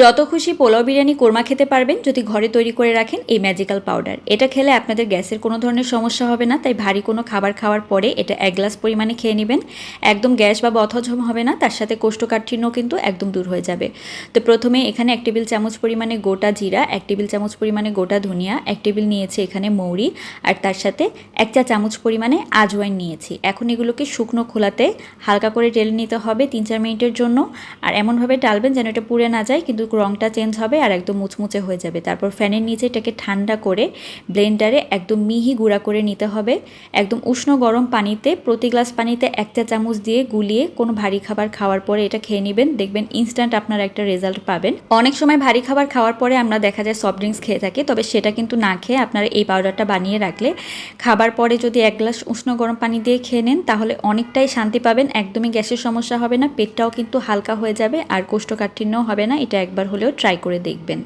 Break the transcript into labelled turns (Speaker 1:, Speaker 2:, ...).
Speaker 1: যত খুশি পোলাও বিরিয়ানি কোরমা খেতে পারবেন যদি ঘরে তৈরি করে রাখেন এই ম্যাজিক্যাল পাউডার এটা খেলে আপনাদের গ্যাসের কোনো ধরনের সমস্যা হবে না, তাই ভারী কোনো খাবার খাওয়ার পরে এটা এক গ্লাস পরিমাণে খেয়ে নেবেন। একদম গ্যাস বা বথহজম হবে না, তার সাথে কোষ্ঠকাঠিন্যও কিন্তু একদম দূর হয়ে যাবে। তো প্রথমে এখানে এক টেবিল চামচ পরিমাণে গোটা জিরা, এক টেবিল চামচ পরিমাণে গোটা ধনিয়া, এক টেবিল নিয়েছি এখানে মৌরি, আর তার সাথে এক চা চামচ পরিমাণে আজওয়াইন নিয়েছি। এখন এগুলোকে শুকনো খোলাতে হালকা করে টেলে নিতে হবে তিন চার মিনিটের জন্য, আর এমনভাবে ডালবেন যেন এটা পুড়ে না যায়, কিন্তু রঙটা চেঞ্জ হবে আর একদম মুচমুচে হয়ে যাবে। তারপর ফ্যানের নিচে এটাকে ঠান্ডা করে ব্লেন্ডারে একদম মিহি গুঁড়া করে নিতে হবে। একদম উষ্ণ গরম পানিতে প্রতি গ্লাস পানিতে এক চা চামচ দিয়ে গুলিয়ে কোনো ভারী খাবার খাওয়ার পরে এটা খেয়ে নেবেন। দেখবেন ইনস্ট্যান্ট আপনারা একটা রেজাল্ট পাবেন। অনেক সময় ভারী খাবার খাওয়ার পরে আমরা দেখা যায় সফট ড্রিঙ্কস খেয়ে থাকি, তবে সেটা কিন্তু না খেয়ে আপনারা এই পাউডারটা বানিয়ে রাখলে খাবার পরে যদি এক গ্লাস উষ্ণ গরম পানি দিয়ে খেয়ে নেন, তাহলে অনেকটাই শান্তি পাবেন। একদমই গ্যাসের সমস্যা হবে না, পেটটাও কিন্তু হালকা হয়ে যাবে আর কোষ্ঠকাঠিন্যও হবে না। এটা একবার হলেও ট্রাই করে দেখবেন।